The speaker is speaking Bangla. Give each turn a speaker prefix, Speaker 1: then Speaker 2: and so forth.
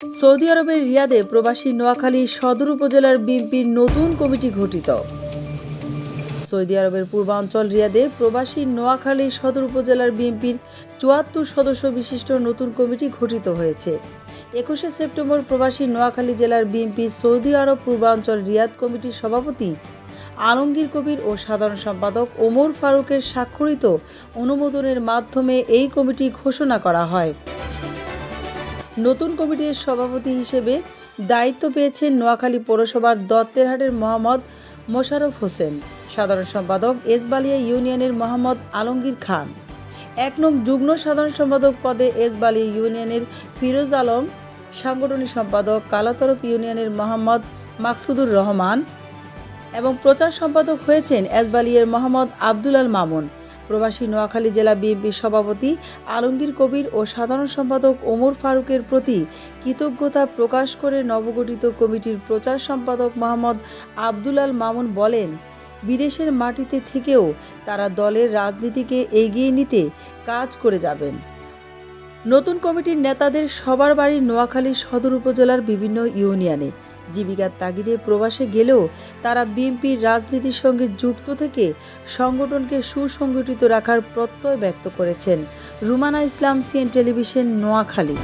Speaker 1: সৌদি আরবের রিয়াদে প্রবাসী নোয়াখালী সদর উপজেলার বিএনপির নতুন কমিটি গঠিত। সৌদি আরবের পূর্বাঞ্চল রিয়াদে প্রবাসী নোয়াখালী সদর উপজেলার বিএনপির চুয়াত্তর সদস্য বিশিষ্ট নতুন কমিটি গঠিত হয়েছে। একুশে সেপ্টেম্বর প্রবাসী নোয়াখালী জেলার বিএনপি সৌদি আরব পূর্বাঞ্চল রিয়াদ কমিটির সভাপতি আলমগীর কবির ও সাধারণ সম্পাদক ওমর ফারুকের স্বাক্ষরিত অনুমোদনের মাধ্যমে এই কমিটি ঘোষণা করা হয়। নতুন কমিটির সভাপতি হিসেবে দায়িত্ব পেয়েছেন নোয়াখালী পৌরসভার দত্তেরহাটের মোহাম্মদ মোশাররফ হোসেন। সাধারণ সম্পাদক এসবালিয়া ইউনিয়নের মোহাম্মদ আলমগীর খান। এক নং যুগ্ম সাধারণ সম্পাদক পদে এসবালিয়া ইউনিয়নের ফিরোজ আলম। সাংগঠনিক সম্পাদক কালাতরফ ইউনিয়নের মোহাম্মদ মাকসুদুর রহমান। এবং প্রচার সম্পাদক হয়েছেন এসবালিয়ার মোহাম্মদ আব্দুল আল মামুন। প্রবাসী নোয়াখালী জেলা বিএনপির সভাপতি আলমগীর কবির ও সাধারণ সম্পাদক ওমর ফারুকের প্রতি কৃতজ্ঞতা প্রকাশ করে নবগঠিত কমিটির প্রচার সম্পাদক মোহাম্মদ আব্দুল আল মামুন বলেন, বিদেশের মাটিতে থেকেও তারা দলের রাজনীতিকে এগিয়ে নিতে কাজ করে যাবেন। নতুন কমিটির নেতাদের সবার বাড়ি নোয়াখালী সদর উপজেলার বিভিন্ন ইউনিয়নে। জীবিকার তাগিদে প্রবাসে গেলেও তারা বিএনপির রাজনীতির সঙ্গে যুক্ত থেকে সংগঠনকে সুসংগঠিত রাখার প্রত্যয় ব্যক্ত করেছেন। Rumana Islam, CN television, Noakhali.